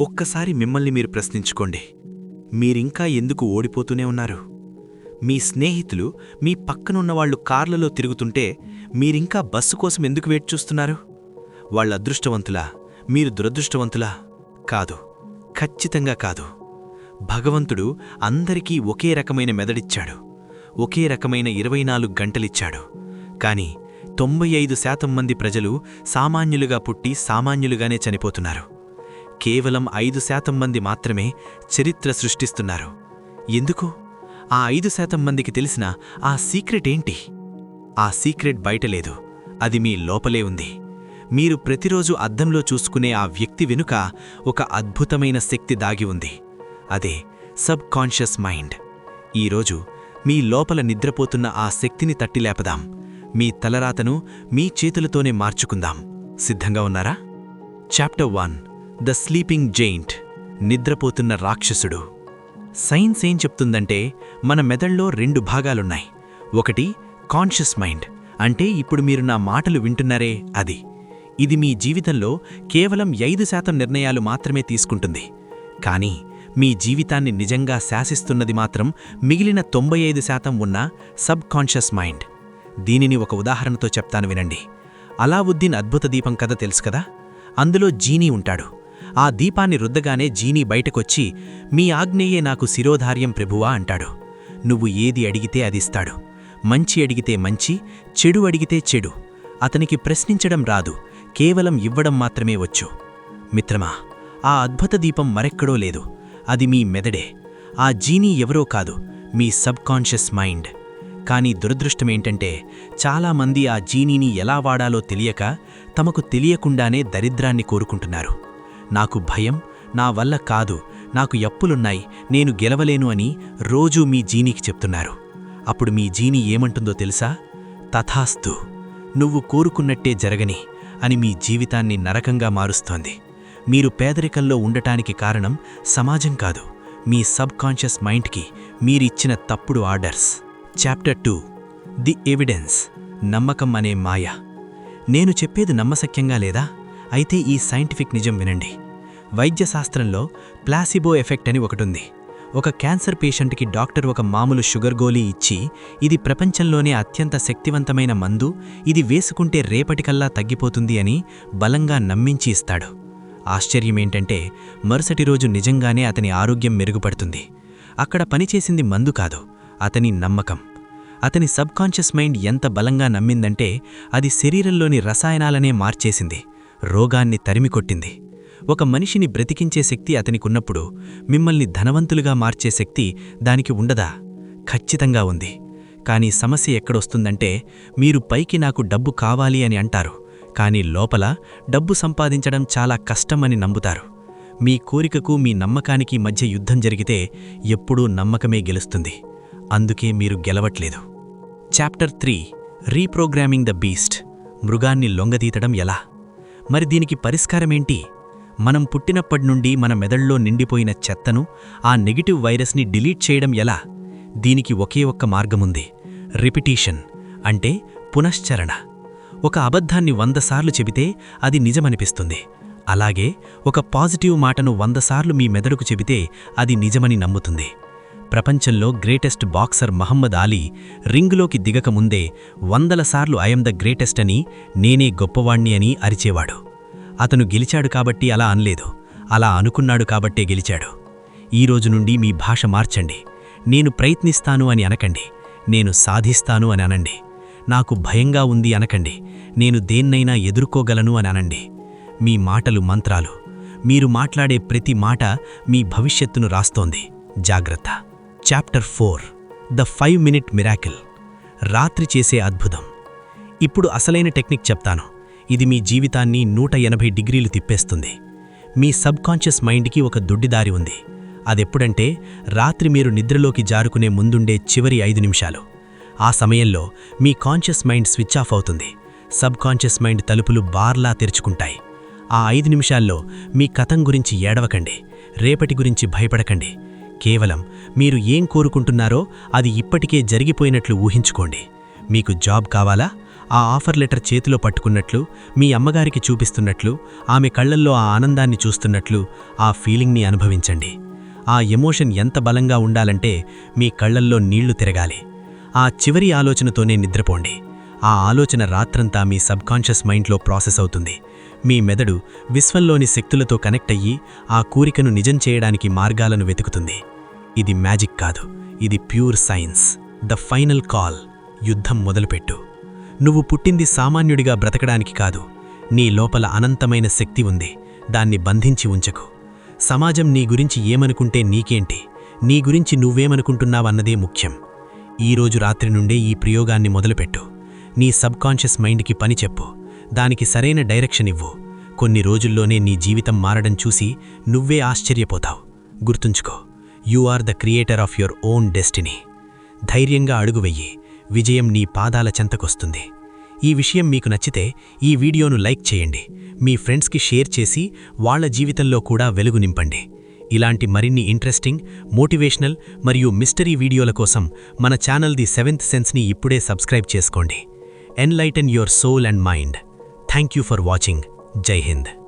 ఒక్కసారి మిమ్మల్ని మీరు ప్రశ్నించుకోండి. మీరింకా ఎందుకు ఓడిపోతూనే ఉన్నారు? మీ స్నేహితులు మీ పక్కనున్నవాళ్ళు కార్లలో తిరుగుతుంటే మీరింకా బస్సు కోసం ఎందుకు వెయిట్ చూస్తున్నారు? వాళ్ళ అదృష్టవంతులా? మీరు దురదృష్టవంతులా? కాదు. ఖచ్చితంగా కాదు. భగవంతుడు అందరికీ ఒకే రకమైన మెదడిచ్చాడు. ఒకే రకమైన ఇరవై నాలుగు గంటలిచ్చాడు. కాని తొంభై ఐదు శాతం మంది ప్రజలు సామాన్యులుగా పుట్టి సామాన్యులుగానే చనిపోతున్నారు. కేవలం ఐదు శాతం మంది మాత్రమే చరిత్ర సృష్టిస్తున్నారు. ఎందుకు? ఆ ఐదు శాతం మందికి తెలిసిన ఆ సీక్రెట్ ఏంటి? ఆ సీక్రెట్ బయటలేదు అది మీ లోపలే ఉంది. మీరు ప్రతిరోజు అద్దంలో చూసుకునే ఆ వ్యక్తి వెనుక ఒక అద్భుతమైన శక్తి దాగి ఉంది. అదే సబ్ కాన్షియస్ మైండ్. ఈరోజు మీ లోపల నిద్రపోతున్న ఆ శక్తిని తట్టిలేపదాం. మీ తలరాతను మీ చేతులతోనే మార్చుకుందాం. సిద్ధంగా ఉన్నారా? Chapter one. The sleeping giant నిద్రపోతున్న రాక్షసుడు. సైన్స్ ఏం చెప్తుందంటే మన మెదళ్ళలో రెండు భాగాలున్నాయి. ఒకటి కాన్షియస్ మైండ్. అంటే ఇప్పుడు మీరు నా మాటలు వింటున్నారే అది. ఇది మీ జీవితంలో కేవలం ఐదు శాతం నిర్ణయాలు మాత్రమే తీసుకుంటుంది. కానీ మీ జీవితాన్ని నిజంగా శాసిస్తున్నది మాత్రం మిగిలిన తొంభై ఐదు శాతం ఉన్న సబ్ కాన్షియస్ మైండ్. దీనిని ఒక ఉదాహరణతో చెప్తాను వినండి. అలావుద్దీన్ అద్భుత దీపం కథ తెలుసు కదా? అందులో జీనీ ఉంటాడు. ఆ దీపాన్ని రుద్దగానే జీనీ బయటకొచ్చి మీ ఆగ్నేయే నాకు శిరోధార్యం ప్రభువా అంటాడు. నువ్వు ఏది అడిగితే అదిస్తాడు మంచి అడిగితే మంచి చెడు అడిగితే చెడు. అతనికి ప్రశ్నించడం రాదు. కేవలం ఇవ్వడం మాత్రమే వచ్చు. మిత్రమా ఆ అద్భుత దీపం మరెక్కడో లేదు. అది మీ మెదడే. ఆ జీనీ ఎవరో కాదు. మీ సబ్కాన్షియస్ మైండ్. కానీ దురదృష్టమేంటంటే చాలామంది ఆ జీనీని ఎలా వాడాలో తెలియక తమకు తెలియకుండానే దరిద్రాన్ని కోరుకుంటున్నారు. నాకు భయం నా వల్ల కాదు నాకు ఎప్పులున్నాయి నేను గెలవలేను అని రోజూ మీ జీనీకి చెప్తున్నారు. అప్పుడు మీ జీనీ ఏమంటుందో తెలుసా? తథాస్తు నువ్వు కోరుకున్నట్టే జరగని అని మీ జీవితాన్ని నరకంగా మారుస్తోంది. మీరు పేదరికంలో ఉండటానికి కారణం సమాజం కాదు మీ సబ్కాన్షియస్ మైండ్కి మీరిచ్చిన తప్పుడు orders. Chapter two the evidence నమ్మకం అనే మాయ. నేను చెప్పేది నమ్మశక్యంగా లేదా? అయితే ఈ సైంటిఫిక్ నిజం వినండి. వైద్యశాస్త్రంలో ప్లాసిబో ఎఫెక్ట్ అని ఒకటుంది. ఒక క్యాన్సర్ పేషెంట్కి డాక్టర్ ఒక మామూలు షుగర్ గోలీ ఇచ్చి ఇది ప్రపంచంలోనే అత్యంత శక్తివంతమైన మందు ఇది వేసుకుంటే రేపటికల్లా తగ్గిపోతుంది అని బలంగా నమ్మించి ఇస్తాడు. ఆశ్చర్యమేంటంటే మరుసటి రోజు నిజంగానే అతని ఆరోగ్యం మెరుగుపడుతుంది. అక్కడ పనిచేసింది మందు కాదు అతని నమ్మకం. అతని సబ్కాన్షియస్ మైండ్ ఎంత బలంగా నమ్మిందంటే అది శరీరంలోని రసాయనాలనే మార్చేసింది. రోగాన్ని తరిమికొట్టింది ఒక మనిషిని బ్రతికించే శక్తి అతనికున్నప్పుడు మిమ్మల్ని ధనవంతులుగా మార్చే శక్తి దానికి ఉండదా? ఖచ్చితంగా ఉంది. కానీ సమస్య ఎక్కడొస్తుందంటే మీరు పైకి నాకు డబ్బు కావాలి అని అంటారు. కానీ లోపల డబ్బు సంపాదించడం చాలా కష్టమని నమ్ముతారు. మీ కోరికకు మీ నమ్మకానికి మధ్య యుద్ధం జరిగితే ఎప్పుడూ నమ్మకమే గెలుస్తుంది. అందుకే మీరు గెలవట్లేదు. Chapter three. Reprogramming the beast. మృగాన్ని లొంగదీతడం ఎలా? మరి దీనికి పరిష్కారమేంటి? మనం పుట్టినప్పటి నుండి మన మెదడులో నిండిపోయిన చెత్తను ఆ నెగిటివ్ వైరస్ని డిలీట్ చేయడం ఎలా? దీనికి ఒకే ఒక్క మార్గముంది. రిపిటీషన్ అంటే పునశ్చరణ. ఒక అబద్ధాన్ని వందసార్లు చెబితే అది నిజమనిపిస్తుంది. అలాగే ఒక పాజిటివ్ మాటను వందసార్లు మీ మెదడుకు చెబితే అది నిజమని నమ్ముతుంది. ప్రపంచంలో గ్రేటెస్ట్ బాక్సర్ మహమ్మద్ ఆలీ రింగులోకి దిగకముందే వందల సార్లు ఐఎమ్ ద గ్రేటెస్ట్ అని నేనే గొప్పవాణ్ణి అని అరిచేవాడు. అతను గెలిచాడు కాబట్టి అలా అనలేదు. అలా అనుకున్నాడు కాబట్టే గెలిచాడు. ఈ రోజు నుండి మీ భాష మార్చండి. నేను ప్రయత్నిస్తాను అని అనకండి. నేను సాధిస్తాను అని అనండి. నాకు భయంగా ఉంది అనకండి. నేను దేన్నైనా ఎదుర్కోగలను అని అనండి. మీ మాటలు మంత్రాలు. మీరు మాట్లాడే ప్రతి మాట మీ భవిష్యత్తును రాస్తోంది. జాగ్రత్త. Chapter four the five minute miracle రాత్రి చేసే అద్భుతం. ఇప్పుడు అసలైన టెక్నిక్ చెప్తాను. ఇది మీ జీవితాన్ని నూట ఎనభై డిగ్రీలు తిప్పేస్తుంది. మీ సబ్కాన్షియస్ మైండ్కి ఒక దుడ్డిదారి ఉంది. అదెప్పుడంటే రాత్రి మీరు నిద్రలోకి జారుకునే ముందుండే చివరి ఐదు నిమిషాలు. ఆ సమయంలో మీ కాన్షియస్ మైండ్ స్విచ్ ఆఫ్ అవుతుంది. సబ్కాన్షియస్ మైండ్ తలుపులు బార్లా తెరుచుకుంటాయి. ఆ ఐదు నిమిషాల్లో మీ కథం గురించి ఏడవకండి. రేపటి గురించి భయపడకండి. కేవలం మీరు ఏం కోరుకుంటున్నారో అది ఇప్పటికే జరిగిపోయినట్లు ఊహించుకోండి. మీకు జాబ్ కావాలా? ఆ ఆఫర్ లెటర్ చేతిలో పట్టుకున్నట్లు మీ అమ్మగారికి చూపిస్తున్నట్లు ఆమె కళ్ళల్లో ఆ ఆనందాన్ని చూస్తున్నట్లు ఆ ఫీలింగ్ని అనుభవించండి. ఆ ఎమోషన్ ఎంత బలంగా ఉండాలంటే మీ కళ్ళల్లో నీళ్ళు తిరగాలి. ఆ చివరి ఆలోచనతోనే నిద్రపోండి. ఆ ఆలోచన రాత్రంతా మీ సబ్కాన్షియస్ మైండ్లో ప్రాసెస్ అవుతుంది. మీ మెదడు విశ్వంలోని శక్తులతో కనెక్ట్ అయ్యి ఆ కోరికను నిజం చేయడానికి మార్గాలను వెతుకుతుంది. ఇది మ్యాజిక్ కాదు. ఇది pure science. The final call. యుద్ధం మొదలుపెట్టు. నువ్వు పుట్టింది సామాన్యుడిగా బ్రతకడానికి కాదు. నీ లోపల అనంతమైన శక్తి ఉంది. దాన్ని బంధించి ఉంచకు. సమాజం నీ గురించి ఏమనుకుంటే నీకేంటి? నీ గురించి నువ్వేమనుకుంటున్నావన్నదే ముఖ్యం. ఈరోజు రాత్రి నుండే ఈ ప్రయోగాన్ని మొదలుపెట్టు. నీ సబ్కాన్షియస్ మైండ్కి పని చెప్పు. దానికి సరైన డైరెక్షన్ ఇవ్వు. కొన్ని రోజుల్లోనే నీ జీవితం మారడం చూసి నువ్వే ఆశ్చర్యపోతావు. గుర్తుంచుకో. You are the creator of your own destiny. ధైర్యంగా అడుగువెయ్యి విజయం నీ పాదాల చెంతకొస్తుంది. ఈ విషయం మీకు నచ్చితే ఈ వీడియోను లైక్ చేయండి. మీ ఫ్రెండ్స్కి షేర్ చేసి వాళ్ళ జీవితంలో కూడా వెలుగు నింపండి. ఇలాంటి మరిన్ని ఇంట్రెస్టింగ్ మోటివేషనల్ మరియు మిస్టరీ వీడియోల కోసం మన ఛానల్ ది సెవెంత్ సెన్స్ని ఇప్పుడే సబ్స్క్రైబ్ చేసుకోండి. Enlighten your soul and mind. Thank you for watching. జై హింద్.